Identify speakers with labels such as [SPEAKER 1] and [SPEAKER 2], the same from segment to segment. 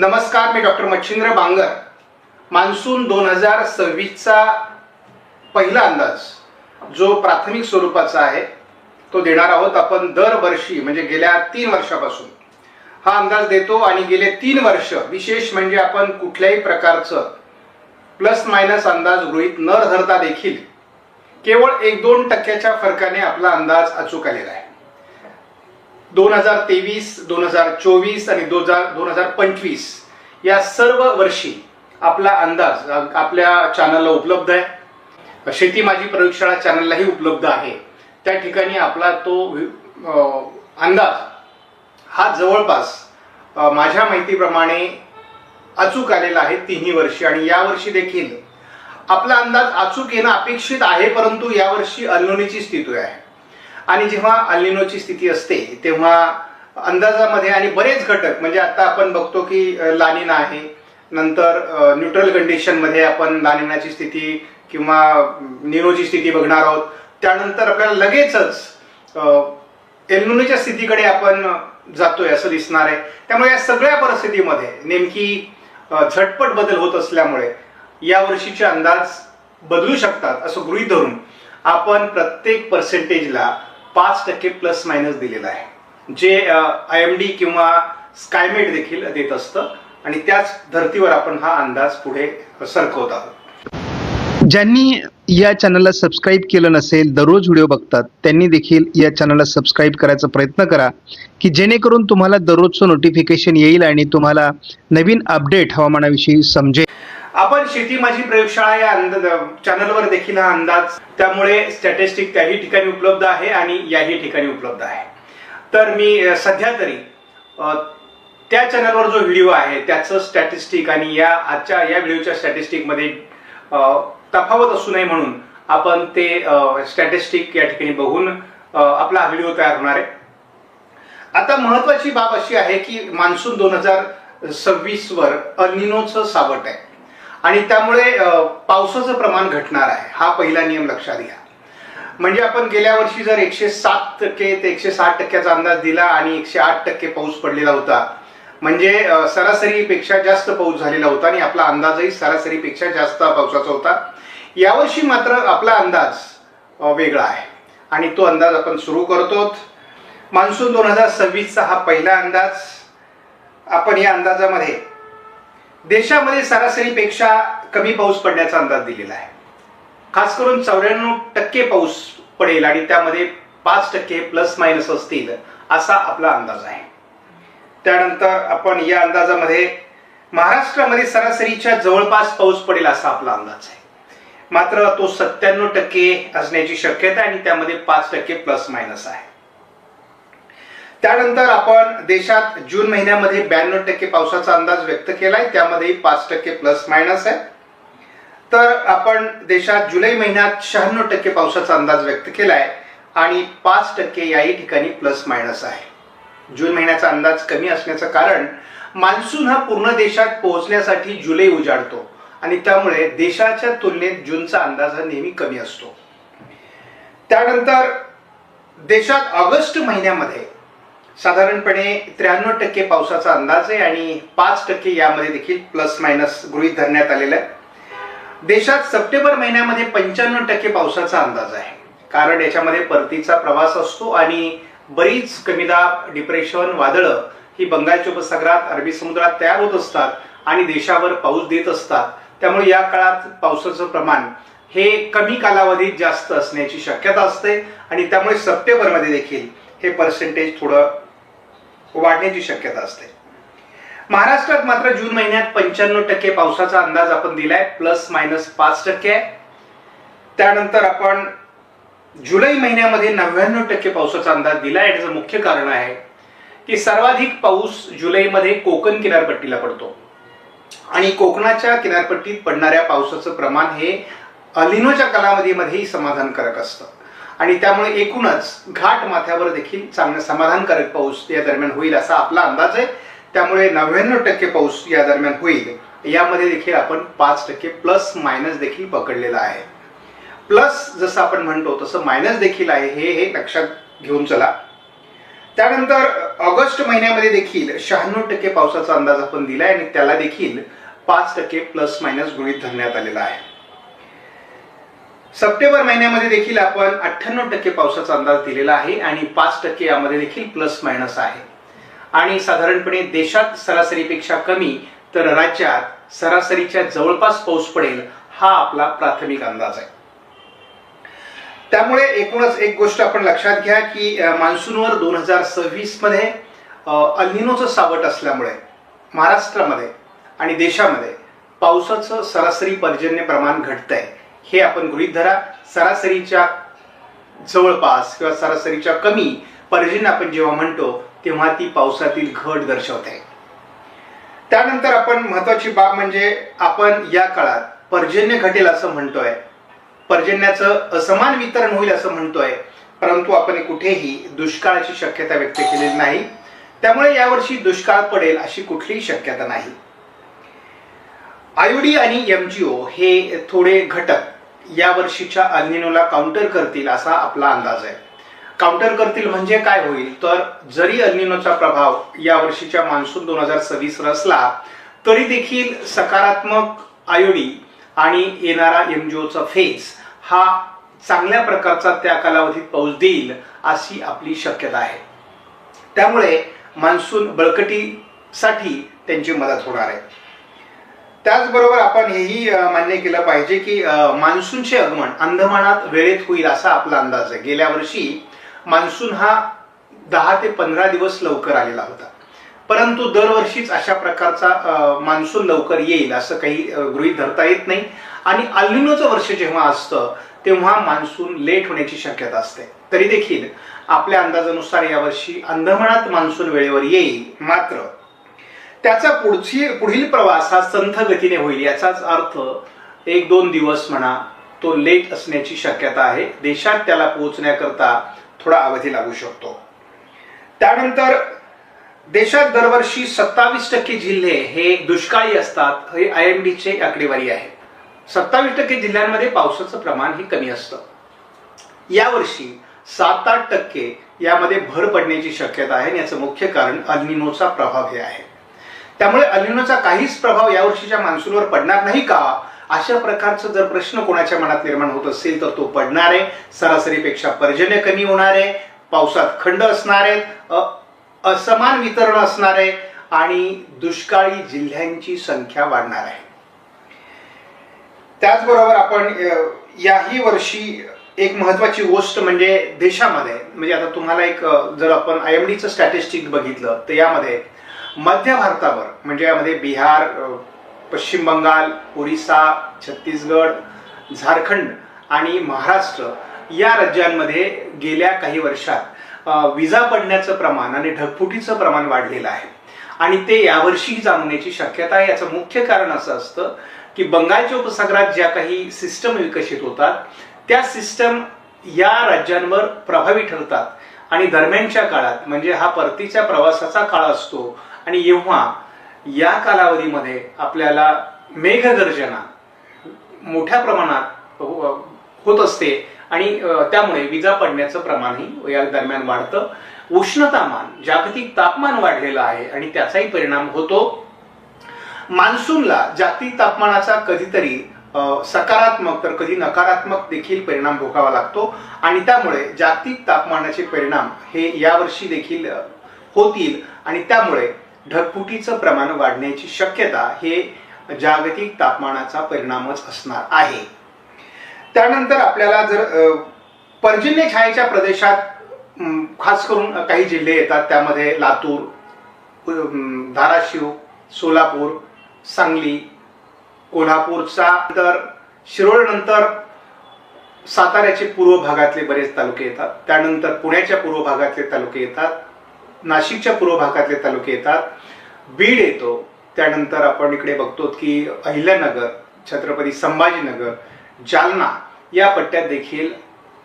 [SPEAKER 1] नमस्कार मी doctor Machhindra Bangar. Monsoon दोन हजार सव्वीसचा पहिला अंदाज जो प्राथमिक स्वरूपाचा आहे तो देणार आहोत आपण दरवर्षी म्हणजे गेल्या तीन वर्षापासून. हा अंदाज देतो आणि गेले तीन वर्ष विशेष म्हणजे आपण कुठल्याही प्रकारचं प्लस मायनस अंदाज गृहित न धरता देखील केवळ एक दोन टक्क्याच्या फरकाने आपला अंदाज अचूक आलेला आहे. दोन हजार तेवीस दोन हजार चोवीस आणि दोन हजार दोन हजार पंचवीस या सर्व वर्षी आपला अंदाज आपल्या चॅनलला उपलब्ध आहे. शेती माझी प्रयोगशाळा चॅनललाही उपलब्ध आहे. त्या ठिकाणी आपला तो अंदाज हा जवळपास माझ्या माहितीप्रमाणे अचूक आलेला आहे तिन्ही वर्षी आणि यावर्षी देखील. आपला अंदाज अचूक येणं अपेक्षित आहे परंतु यावर्षी अल्लोनीची स्थिती आहे. आणि जेव्हा अल्निनोची स्थिती असते तेव्हा अंदाजामध्ये आणि बरेच घटक म्हणजे आता आपण बघतो की लानिना आहे नंतर न्यूट्रल कंडिशनमध्ये आपण लानिनाची स्थिती किंवा निरोची स्थिती बघणार आहोत. त्यानंतर आपल्याला लगेचच अ, एल्नुनीच्या स्थितीकडे आपण जातोय असं दिसणार आहे. त्यामुळे या सगळ्या परिस्थितीमध्ये नेमकी झटपट बदल होत असल्यामुळे या वर्षीचे अंदाज बदलू शकतात असं गृहीत धरून आपण प्रत्येक पर्सेंटेजला पाच टक्के प्लस मायनस दिलेलं आहे. जे आय एम डी किंवा स्कायमेट देखील देत असतं आणि त्याच धर्तीवर आपण हा अंदाज पुढे सरकवत आहोत.
[SPEAKER 2] ज्यांनी या चॅनलला सबस्क्राईब केलं नसेल दररोज व्हिडिओ बघतात त्यांनी देखील या चॅनलला सबस्क्राईब करायचा प्रयत्न करा की जेणेकरून तुम्हाला दररोजचं नोटिफिकेशन येईल आणि तुम्हाला नवीन अपडेट हवामानाविषयी समजेल.
[SPEAKER 1] आपण शेती माझी प्रयोगशाळा या अंदाज चॅनलवर देखील हा अंदाज त्यामुळे स्टॅटिस्टिक त्याही ठिकाणी उपलब्ध आहे आणि याही ठिकाणी उपलब्ध आहे. तर मी सध्या तरी त्या चॅनलवर जो व्हिडिओ आहे त्याचं स्टॅटिस्टिक आणि या आजच्या या व्हिडिओच्या स्टॅटिस्टिकमध्ये तफावत असू नये म्हणून आपण ते स्टॅटिस्टिक या ठिकाणी बघून आपला व्हिडिओ तयार होणार आहे. आता महत्वाची बाब अशी आहे की मान्सून दोन हजार सव्वीस वर सावट आहे. आणि त्यामुळे पावसाचं प्रमाण घटणार आहे. हा पहिला नियम लक्षात घ्या. म्हणजे आपण गेल्या वर्षी जर एकशे सात टक्के ते एकशे साठ टक्क्याचा अंदाज दिला आणि एकशे आठ टक्के पाऊस पडलेला होता म्हणजे सरासरीपेक्षा जास्त पाऊस झालेला होता आणि आपला अंदाजही सरासरीपेक्षा जास्त पावसाचा होता. यावर्षी मात्र आपला अंदाज वेगळा आहे. आणि तो अंदाज आपण सुरू करतो मान्सून दोन हजार सव्वीसचा हा पहिला अंदाज. आपण या अंदाजामध्ये देशामध्ये सरासरीपेक्षा कमी पाऊस पडण्याचा अंदाज दिलेला आहे. खास करून चौऱ्याण्णव टक्के पाऊस पडेल आणि त्यामध्ये पाच टक्के प्लस मायनस असतील असा आपला अंदाज आहे. त्यानंतर आपण या अंदाजामध्ये महाराष्ट्रामध्ये सरासरीच्या जवळपास पाऊस पडेल असा आपला अंदाज आहे. मात्र तो सत्त्याण्णव टक्के असण्याची शक्यता आणि त्यामध्ये पाच टक्के प्लस मायनस आहे. त्यानंतर आपण देशात जून महिन्यामध्ये ब्याण्णव टक्के पावसाचा अंदाज व्यक्त केलाय. त्यामध्ये पाच टक्के प्लस मायनस आहे. तर आपण देशात जुलै महिन्यात शहाण्णव टक्के पावसाचा अंदाज व्यक्त केलाय आणि पाच टक्के याही ठिकाणी प्लस मायनस आहे. जून महिन्याचा अंदाज कमी असण्याचं कारण मान्सून हा पूर्ण देशात पोहोचण्यासाठी जुलै उजाडतो आणि त्यामुळे देशाच्या तुलनेत जूनचा अंदाज हा नेहमी कमी असतो. त्यानंतर देशात ऑगस्ट महिन्यामध्ये साधारणपणे त्र्याण्णव टक्के पावसाचा अंदाज आहे आणि पाच टक्के यामध्ये देखील प्लस मायनस गृहीत धरण्यात आलेलं आहे. देशात सप्टेंबर महिन्यामध्ये पंच्याण्णव टक्के पावसाचा अंदाज आहे. कारण याच्यामध्ये परतीचा प्रवास असतो आणि बरीच कमीदाब डिप्रेशन वादळं ही बंगालच्या उपसागरात अरबी समुद्रात तयार होत असतात आणि देशावर पाऊस देत असतात. त्यामुळे या काळात पावसाचं प्रमाण हे कमी कालावधीत जास्त असण्याची शक्यता असते आणि त्यामुळे सप्टेंबरमध्ये देखील हे पर्सेंटेज थोडं वाढण्याची शक्यता असते. महाराष्ट्रात मात्र जून महिन्यात पंच्याण्णव टक्के पावसाचा अंदाज आपण दिलाय प्लस मायनस पाच टक्के आहे. त्यानंतर आपण जुलै महिन्यामध्ये नव्याण्णव टक्के पावसाचा अंदाज दिला आहे याचं मुख्य कारण आहे की सर्वाधिक पाऊस जुलैमध्ये कोकण किनारपट्टीला पडतो. आणि कोकणाच्या किनारपट्टीत पडणाऱ्या पावसाचं प्रमाण हे अलिनोच्या कालावधीमध्येही समाधानकारक असतं. आणि त्यामुळे एकूणच घाट माथ्यावर देखील चांगला समाधानकारक पाऊस या दरम्यान होईल असा आपला अंदाज आहे. त्यामुळे नव्याण्णव टक्के पाऊस या दरम्यान होईल. यामध्ये देखील आपण पाच टक्के प्लस मायनस देखील पकडलेला आहे. प्लस जसं आपण म्हणतो तसं मायनस देखील आहे हे हे लक्षात घेऊन चला. त्यानंतर ऑगस्ट महिन्यामध्ये देखील शहाण्णव टक्के पावसाचा अंदाज आपण दिलाय आणि त्याला देखील पाच टक्के प्लस मायनस गृहित धरण्यात आलेला आहे. सप्टेंबर महिन्यामध्ये देखील आपण अठ्ठ्याण्णव टक्के पावसाचा अंदाज दिलेला आहे आणि पाच टक्के यामध्ये देखील प्लस मायनस आहे. आणि साधारणपणे देशात सरासरीपेक्षा कमी तर राज्यात सरासरीच्या जवळपास पाऊस पडेल हा आपला प्राथमिक अंदाज आहे. त्यामुळे एकूणच एक गोष्ट आपण लक्षात घ्या की मान्सूनवर दोन हजार सव्वीसमध्ये अल्निनोचं सावट असल्यामुळे महाराष्ट्रामध्ये आणि देशामध्ये पावसाचं सरासरी पर्जन्य प्रमाण घटतंय. हे आपण गृहित धरा. सरासरीच्या जवळपास किंवा सरासरीच्या कमी पर्जन्य आपण जेव्हा म्हणतो तेव्हा ती पावसातील घट दर्शवते त्यानंतर आपण महत्वाची बाब म्हणजे आपण या काळात पर्जन्य घटेल असं म्हणतोय. पर्जन्याचं असमान वितरण होईल असं म्हणतोय. परंतु आपण कुठेही दुष्काळाची शक्यता व्यक्त केलेली नाही. त्यामुळे यावर्षी दुष्काळ पडेल अशी कुठलीही शक्यता नाही. आयुडी आणि एमजीओ हे थोडे घटक या वर्षीच्या अल्निनोला काउंटर करतील असा आपला अंदाज आहे. काउंटर करतील म्हणजे काय होईल? तर जरी अल्निनोचा प्रभाव या वर्षीच्या मान्सून दोन हजार सव्वीस असला तरी देखील सकारात्मक आयोडी आणि येणारा एमजीओचा फेज हा चांगल्या प्रकारचा त्या कालावधीत पाऊस देईल अशी आपली शक्यता आहे. त्यामुळे मान्सून बळकटीसाठी त्यांची मदत होणार आहे. त्याचबरोबर आपण हेही मान्य केलं पाहिजे की मान्सूनचे आगमन अंदमानात वेळेत होईल असा आपला अंदाज आहे. गेल्या वर्षी मान्सून हा दहा ते पंधरा दिवस लवकर आलेला होता. परंतु दरवर्षीच अशा प्रकारचा मान्सून लवकर येईल असं काही गृहीत धरता येत नाही. आणि अल्निनोचं वर्ष जेव्हा असतं तेव्हा मान्सून लेट होण्याची शक्यता असते. तरी देखील आपल्या अंदाजानुसार यावर्षी अंदमानात मान्सून वेळेवर येईल. मात्र त्याचा पुढची पुढील प्रवास हा संथ गतीने होईल याचाच अर्थ एक दोन दिवस म्हणा तो लेट असण्याची शक्यता आहे. देशात त्याला पोहोचण्याकरता थोडा अवधी लागू शकतो. त्यानंतर देशात दरवर्षी सत्तावीस टक्के जिल्हे हे दुष्काळी असतात. हे आय एम डीचे आकडेवारी आहे. सत्तावीस टक्के जिल्ह्यांमध्ये पावसाचं प्रमाण हे कमी असतं. यावर्षी सात आठ टक्के यामध्ये भर पडण्याची शक्यता आहे आणि याचं मुख्य कारण अल्निनोचा प्रभाव हे आहे. त्यामुळे अलिनोचा काहीच प्रभाव यावर्षीच्या मान्सूनवर पडणार नाही का? अशा प्रकारचा जर प्रश्न कोणाच्या मनात निर्माण होत असेल तर तो पडणार आहे. सरासरीपेक्षा पर्जन्य कमी होणार आहे. पावसात खंड असणार आहेत. असमान वितरण असणार आहे. आणि दुष्काळी जिल्ह्यांची संख्या वाढणार आहे. त्याचबरोबर आपण याही वर्षी एक महत्वाची गोष्ट म्हणजे देशामध्ये म्हणजे आता तुम्हाला एक जर आपण आय एम डीचं स्टॅटिस्टिक बघितलं तर यामध्ये मध्य भारतावर म्हणजे यामध्ये बिहार पश्चिम बंगाल ओरिसा छत्तीसगड झारखंड आणि महाराष्ट्र या राज्यांमध्ये गेल्या काही वर्षात विजा पडण्याचं प्रमाण आणि ढगफुटीचं प्रमाण वाढलेलं आहे. आणि ते यावर्षी जाणवण्याची शक्यता आहे. याचं मुख्य कारण असं असतं की बंगालच्या उपसागरात ज्या काही सिस्टम विकसित होतात त्या सिस्टम या राज्यांवर प्रभावी ठरतात. आणि दरम्यानच्या काळात म्हणजे हा परतीच्या प्रवासाचा काळ असतो आणि जेव्हा या कालावधीमध्ये आपल्याला मेघगर्जना मोठ्या प्रमाणात हो, होत असते आणि त्यामुळे विजा पडण्याचं प्रमाणही या दरम्यान वाढतं. उष्णतामान जागतिक तापमान वाढलेलं आहे आणि त्याचाही परिणाम होतो. मान्सूनला जागतिक तापमानाचा कधीतरी सकारात्मक तर कधी नकारात्मक देखील परिणाम भोगावा लागतो आणि त्यामुळे जागतिक तापमानाचे परिणाम हे यावर्षी देखील होतील आणि त्यामुळे ढगफुटीचं प्रमाण वाढण्याची शक्यता हे जागतिक तापमानाचा परिणामच असणार आहे. त्यानंतर आपल्याला जर पर्जन्य छायेच्या प्रदेशात खास करून काही जिल्हे येतात त्यामध्ये लातूर धाराशिव सोलापूर सांगली कोल्हापूरचा तर शिरोळनंतर साताऱ्याचे पूर्व भागातले बरेच तालुके येतात. त्यानंतर पुण्याच्या पूर्व भागातले तालुके येतात. नाशिकच्या पूर्व भागातले तालुके येतात. बीड येतो. त्यानंतर आपण इकडे बघतो की अहिल्यानगर छत्रपती संभाजीनगर जालना या पट्ट्यात देखील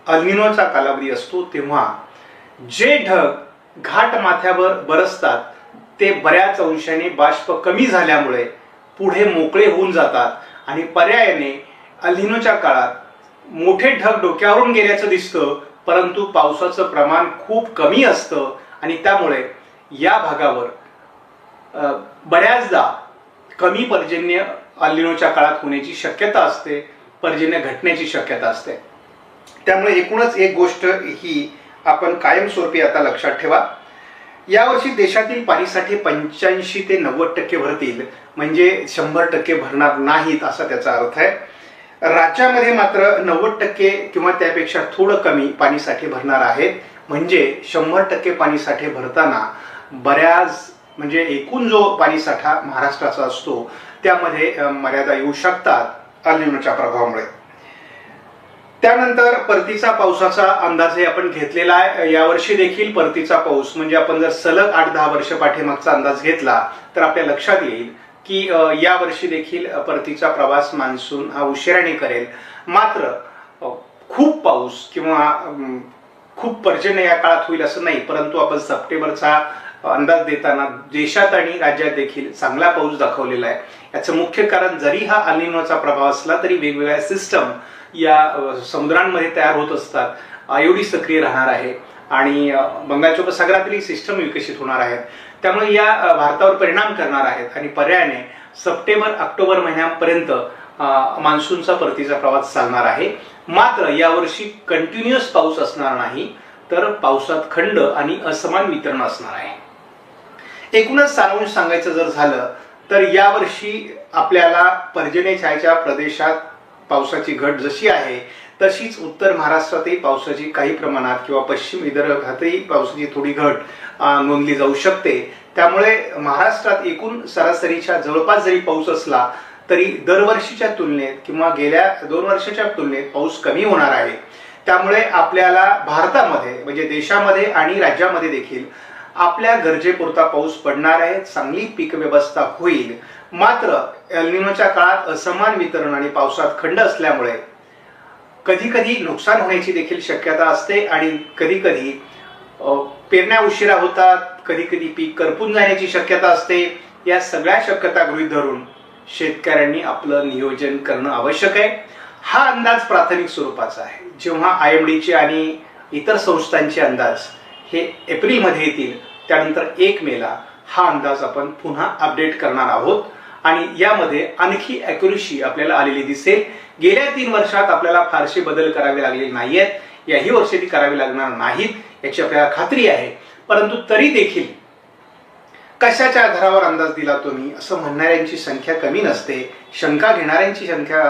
[SPEAKER 1] अल्निनोचा कालावधी असतो तेव्हा जे ढग घाट माथ्यावर बरसतात ते बऱ्याच अंशाने बाष्प कमी झाल्यामुळे पुढे मोकळे होऊन जातात आणि पर्यायाने अल्निनोच्या काळात मोठे ढग डोक्यावरून गेल्याचं दिसतं परंतु पावसाचं प्रमाण खूप कमी असतं. आणि त्यामुळे या भागावर बऱ्याचदा कमी पर्जन्य अल्लिनोच्या काळात होण्याची शक्यता असते पर्जन्य घटण्याची शक्यता असते. त्यामुळे एकूणच एक गोष्ट ही आपण कायमस्वरूपी आता लक्षात ठेवा. यावर्षी देशातील पाणीसाठे पंच्याऐंशी ते नव्वद टक्के भरतील म्हणजे शंभर टक्के भरणार नाहीत असा त्याचा अर्थ आहे. राज्यामध्ये मात्र नव्वद टक्के किंवा त्यापेक्षा थोडं कमी पाणीसाठे भरणार आहेत. म्हणजे शंभर टक्के पाणीसाठे भरताना बऱ्याच म्हणजे एकूण जो पाणीसाठा महाराष्ट्राचा असतो त्यामध्ये मर्यादा येऊ शकतात अल्निनोच्या प्रभावामुळे. त्यानंतर परतीचा पावसाचा अंदाजही आपण घेतलेला आहे. यावर्षी देखील परतीचा पाऊस म्हणजे आपण जर सलग आठ दहा वर्ष पाठीमागचा अंदाज घेतला तर आपल्या लक्षात येईल की यावर्षी देखील परतीचा प्रवास मान्सून हा उशिराने करेल. मात्र खूप पाऊस किंवा खूप पर्जन्य या काळात होईल असं नाही परंतु आपण सप्टेंबरचा अंदाज देताना देशात आणि राज्यात देखील चांगला पाऊस दाखवलेला आहे. याचं मुख्य कारण जरी हा अलिनोचा प्रभाव असला तरी वेगवेगळ्या सिस्टम या समुद्रांमध्ये तयार होत असतात. आयोडी सक्रिय राहणार आहे आणि बंगालच्या उपसागरातील सिस्टम विकसित होणार आहेत. त्यामुळे या भारतावर परिणाम करणार आहेत आणि पर्यायाने सप्टेंबर ऑक्टोबर महिन्यापर्यंत मान्सूनचा परतीचा प्रवास चालणार आहे. मात्र यावर्षी कंटिन्युअस पाऊस असणार नाही तर पावसात खंड आणि असमान वितरण असणार आहे. एकूणच सारांश सांगायचं जर झालं तर यावर्षी आपल्याला पर्जन्य छायाच्या प्रदेशात पावसाची घट जशी आहे तशीच उत्तर महाराष्ट्रातही पावसाची काही प्रमाणात किंवा पश्चिम विदर्भातही पावसाची थोडी घट नोंदली जाऊ शकते. त्यामुळे महाराष्ट्रात एकूण सरासरीच्या जवळपास जरी पाऊस असला तरी दरवर्षीच्या तुलनेत किंवा गेल्या दोन वर्षाच्या तुलनेत पाऊस कमी होणार आहे. त्यामुळे आपल्याला भारतामध्ये म्हणजे देशामध्ये आणि राज्यामध्ये देखील आपल्या गरजेपुरता पाऊस पडणार आहे चांगली पीक व्यवस्था होईल. मात्र एल्निनोच्या काळात असमान वितरण आणि पावसात खंड असल्यामुळे कधी कधी नुकसान होण्याची देखील शक्यता असते आणि कधी कधी पेरण्या उशिरा होतात कधी कधी पीक करपून जाण्याची शक्यता असते. या सगळ्या शक्यता गृहीत धरून शेतकऱ्यांनी आपलं नियोजन करणं आवश्यक आहे. हा अंदाज प्राथमिक स्वरूपाचा आहे. जेव्हा आय एम डीचे आणि इतर संस्थांचे अंदाज हे एप्रिलमध्ये येतील त्यानंतर एक मेला हा अंदाज आपण पुन्हा अपडेट करणार आहोत. आणि यामध्ये आणखी अॅक्युरेसी आपल्याला आलेली दिसेल. गेल्या तीन वर्षात आपल्याला फारसे बदल करावे लागले नाहीयेत. याही वर्षी ती करावी लागणार नाहीत याची आपल्याला खात्री आहे. परंतु तरी देखील कशाच्या आधारावर अंदाज दिला तुम्ही? असं म्हणणाऱ्यांची संख्या कमी नसते शंका घेणाऱ्यांची संख्या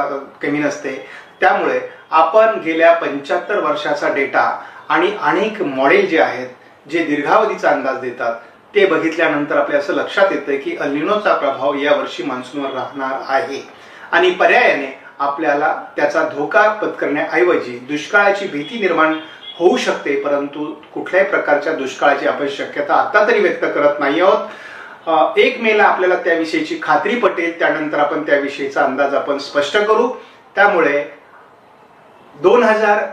[SPEAKER 1] कमी नसते. त्यामुळे आपण गेल्या पंच्याहत्तर वर्षाचा डेटा आणि अनेक मॉडेल जे आहेत जे दीर्घावधीचा अंदाज देतात ते बघितल्यानंतर आपल्या असं लक्षात येतं की अलिनोचा प्रभाव या वर्षी मान्सूनवर राहणार आहे. आणि पर्यायाने आपल्याला त्याचा धोका पत्करण्याऐवजी दुष्काळाची भीती निर्माण होऊ शकते परंतु कुठल्याही प्रकारच्या दुष्काळाची आपण शक्यता आता तरी व्यक्त करत नाही आहोत. एक मेला आपल्याला त्याविषयीची खात्री पटेल त्यानंतर आपण त्याविषयीचा अंदाज आपण स्पष्ट करू. त्यामुळे दोन हजार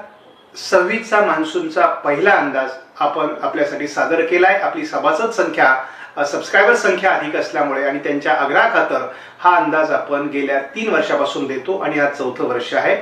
[SPEAKER 1] सव्वीसचा मान्सूनचा पहिला अंदाज आपण आपल्यासाठी सादर केलाय. आपली सभासद संख्या सबस्क्रायबर संख्या अधिक असल्यामुळे आणि त्यांच्या आग्रहाखातर हा अंदाज आपण गेल्या तीन वर्षापासून देतो आणि हा चौथं वर्ष आहे.